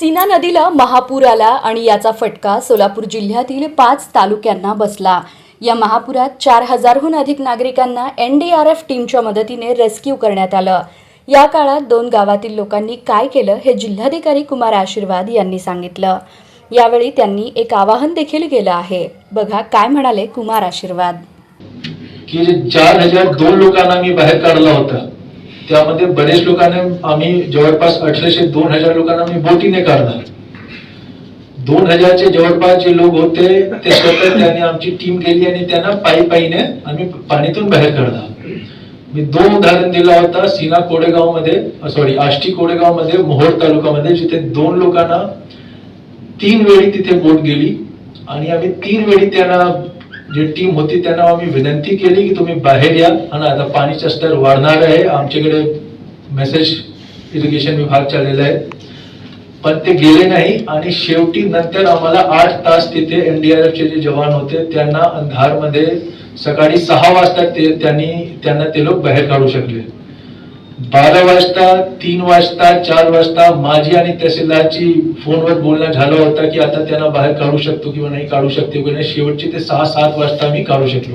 सीना नदीला महापूर आला आणि याचा फटका सोलापूर जिल्ह्यातील पाच तालुक्यांना बसला. या महापुरात चार हजारहून अधिक नागरिकांना एन डी आर एफ टीमच्या मदतीने रेस्क्यू करण्यात आलं. या काळात दोन गावातील लोकांनी काय केलं हे जिल्हाधिकारी कुमार आशीर्वाद यांनी सांगितलं. यावेळी त्यांनी एक आवाहन देखील केलं आहे. बघा काय म्हणाले कुमार आशीर्वाद. की चार हजार दोन लोकांना मी बाहेर काढला होता. त्यामध्ये बरेच लोकांना आम्ही जवळपास अठराशे दोन हजार लोकांना आम्ही बोटीने काढणार. दोन हजारचे जवळपास जे लोक होते ते स्वतः त्याने आमची टीम गेली आणि त्यांना पायी पायीने आम्ही पाणीतून बाहेर काढणार. मी दोन उदाहरण दिला होता सीना कोडेगावमध्ये सॉरी आष्टी कोडेगावमध्ये मोहोळ तालुक्यामध्ये जिथे दोन लोकांना तीन वेळी तिथे बोट गेली आणि आम्ही तीन वेळी त्यांना जी टीम होती त्यांना आम्ही विनंती केली की तुम्ही बाहेर या. आणि आता पाणीचा स्तर वाढणार आहे. आमच्याकडे मेसेज इरिगेशन विभाग चाललेला आहे. पण ते गेले नाही. आणि शेवटी नंतर आम्हाला आठ तास तिथे एनडीआरएफचे जे जवान होते त्यांना अंधारमध्ये सकाळी सहा वाजता ते त्यांनी त्यांना ते लोक बाहेर काढू शकले. बारा वाजता तीन वाजता चार वाजता माझी आणि तहसीलदारची फोनवर बोलणं झालं होतं की आता त्यांना बाहेर काढू शकतो किंवा नाही काढू शकतो किंवा नाही शेवटची ते सहा सात वाजता मी काढू शकलो.